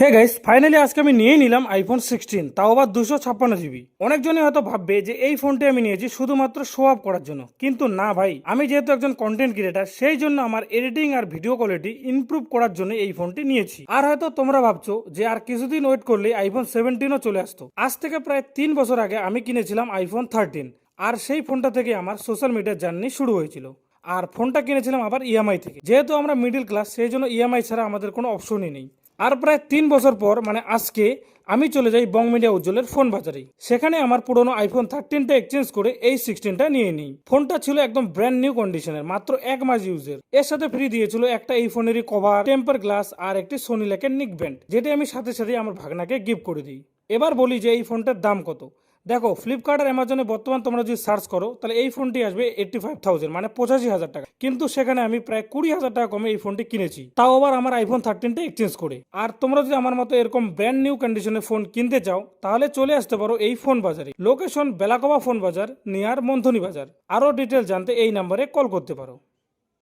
Hey guys finally আজকে আমি নিয়ে নিলাম আইফোন সিক্সটিন তাও আবার দুশো ছাপ্পান্ন জিবি অনেকজনই হয়তো ভাববে যে এই ফোনটি আমি নিয়েছি শুধুমাত্র শো আপ করার জন্য। কিন্তু না ভাই, আমি যেহেতু একজন কন্টেন্ট ক্রিয়েটার সেই জন্য আমার এডিটিং আর ভিডিও কোয়ালিটি ইমপ্রুভ করার জন্য এই ফোনটি নিয়েছি। আর হয়তো তোমরা ভাবছ যে আর কিছুদিন ওয়েট করলে আইফোন সেভেন্টিনও চলে আসতো। আজ থেকে প্রায় তিন বছর আগে আমি কিনেছিলাম আইফোন থার্টিন আর সেই ফোনটা থেকে আমার সোশ্যাল মিডিয়ার জার্নি শুরু হয়েছিল। আর ফোনটা কিনেছিলাম আবার ইএমআই থেকে। যেহেতু আমরা মিডিল ক্লাস সেই জন্য ইএমআই ছাড়া আমাদের কোনো অপশনই নেই। আর প্রায় তিন বছর পর মানে আজকে, আমি চলে যাই বং মিডিয়া উজ্জ্বলের ফোন বাজারে। সেখানে আমার পুরনো আইফোন থার্টিনটা এক্সচেঞ্জ করে এই সিক্সটিনটা নিয়ে নিই। ফোনটা ছিল একদম ব্র্যান্ড নিউ কন্ডিশনের মাত্র এক মাস ইউজের এর সাথে ফ্রি দিয়েছিল একটা এই ফোনেরই কভার টেম্পার গ্লাস আর একটি সোনি ল্যাকের নিক ব্যান্ড যেটি আমি সাথে সাথে আমার ভাগনাকে গিফট করে দিই। এবার বলি যে এই ফোনটার দাম কত? দেখো ফ্লিপকার্ট আর অ্যামাজনে বর্তমান তোমরা যদি সার্চ করো, তাহলে এই ফোনটি আসবে এইটটি ফাইভ থাউজেন্ড মানে পঁচাশি হাজার টাকা। কিন্তু সেখানে আমি প্রায় কুড়ি হাজার টাকা কমে এই ফোনটি কিনেছি। তাও আবার আমার আইফোন থার্টিনটা এক্সচেঞ্জ করে। আর তোমরা যদি আমার মতো এরকম ব্র্যান্ড নিউ কন্ডিশনের ফোন কিনতে চাও, তাহলে চলে আসতে পারো এই ফোন বাজারে। লোকেশন বেলাকোবা ফোন বাজার নিয়ার মন্থনী বাজার। আরও ডিটেল জানতে এই নাম্বারে কল করতে পারো।